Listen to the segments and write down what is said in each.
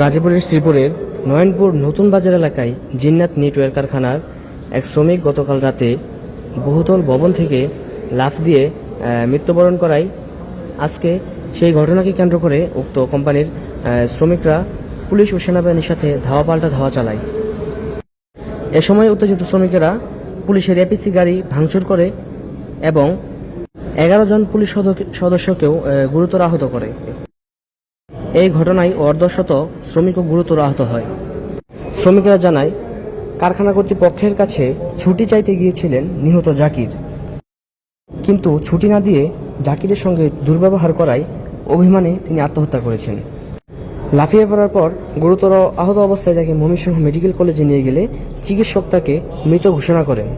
গাজীপুরের শ্রীপুরের নয়নপুর নতুন বাজার এলাকায় জিন্নাত নেটওয়ার্ক কারখানার এক শ্রমিক গতকাল রাতে বহুতল ভবন থেকে লাফ দিয়ে মৃত্যুবরণ করায়। আজকে সেই ঘটনাকে কেন্দ্র করে উক্ত কোম্পানির শ্রমিকরা পুলিশ ও সেনাবাহিনীর সাথে ধাওয়া পাল্টা ধাওয়া চালায়। এ সময় উত্তেজিত শ্রমিকেরা পুলিশের এপিসি গাড়ি ভাঙচুর করে এবং এগারো জন পুলিশ সদস্যকেও গুরুতর আহত করে। এই ঘটনায় অর্ধশত শ্রমিকও গুরুতর আহত হয়। শ্রমিকরা জানায়, কারখানা কর্তৃপক্ষের কাছে ছুটি চাইতে গিয়েছিলেন নিহত জাকির। কিন্তু ছুটি না দিয়ে জাকিরের সঙ্গে দুর্ব্যবহার করায় অভিমানে তিনি আত্মহত্যা করেছেন। লাফিয়ে পড়ার পর গুরুতর আহত অবস্থায় তাকে ময়মনসিংহ মেডিকেল কলেজে নিয়ে গেলে চিকিৎসক তাকে মৃত ঘোষণা করেন।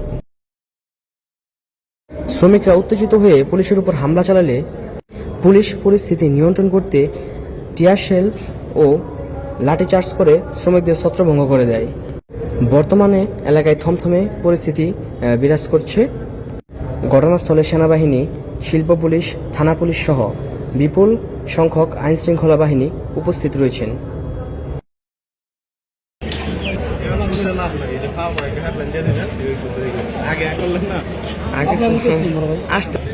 শ্রমিকরা উত্তেজিত হয়ে পুলিশের উপর হামলা চালালে পুলিশ পরিস্থিতি নিয়ন্ত্রণ করতে টিয়ার শেল ও লাঠিচার্জ করে শ্রমিকদের ছত্রভঙ্গ করে দেয়। বর্তমানে এলাকায় থমথমে পরিস্থিতি বিরাজ করছে। ঘটনাস্থলে সেনাবাহিনী শিল্প পুলিশ থানা পুলিশ সহ বিপুল সংখ্যক আইন শৃঙ্খলা বাহিনী উপস্থিত রয়েছেন। আসতে